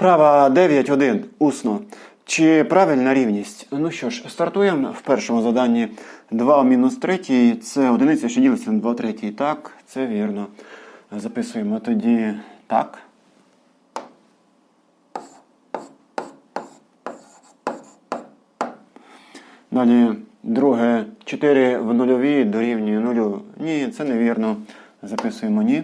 Вправа 9.1. Усно. Чи правильна рівність? Ну що ж, стартуємо в першому заданні 2 мінус 3. Це одиниця, що ділиться на 2 в. Так, це вірно. Записуємо тоді так. Далі друге 4 в нульовій дорівнює нулю. Ні, це невірно. Записуємо ні.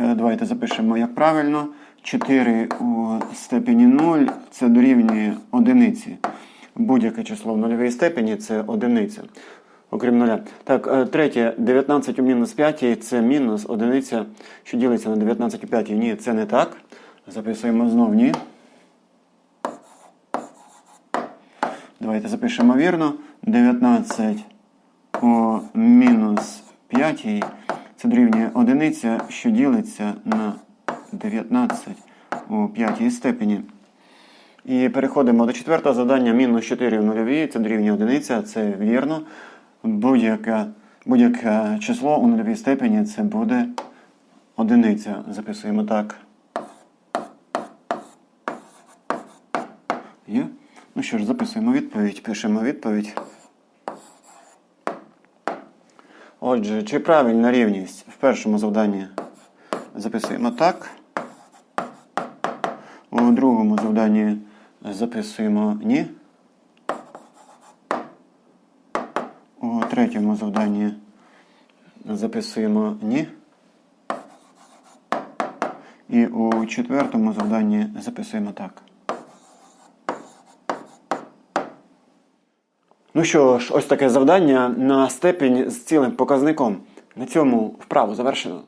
Е, давайте запишемо як правильно. 4 у степені 0 це дорівнює одиниці. Будь-яке число в нульовій степені це одиниця. Окрім нуля. Так, е, третє, 19 у мінус 5 це мінус одиниця, що ділиться на 19 у 5. Ні, це не так. Записуємо знов ні. Давайте запишемо вірно. 19 у мінус 5 це дорівнює одиниця, що ділиться на 19 у п'ятій степені. І переходимо до четвертого завдання. Мінус 4 в нульовій, це дорівнює одиниця, це вірно. Будь-яке будь число у нульовій степені це буде одиниця. Записуємо так. Є? Ну що ж, записуємо відповідь, пишемо відповідь. Отже, чи правильна рівність в першому завданні записуємо так. У другому завданні записуємо ні. У третьому завданні записуємо ні. І у четвертому завданні записуємо так. Ну що ж, ось таке завдання на степінь з цілим показником. На цьому вправу завершено.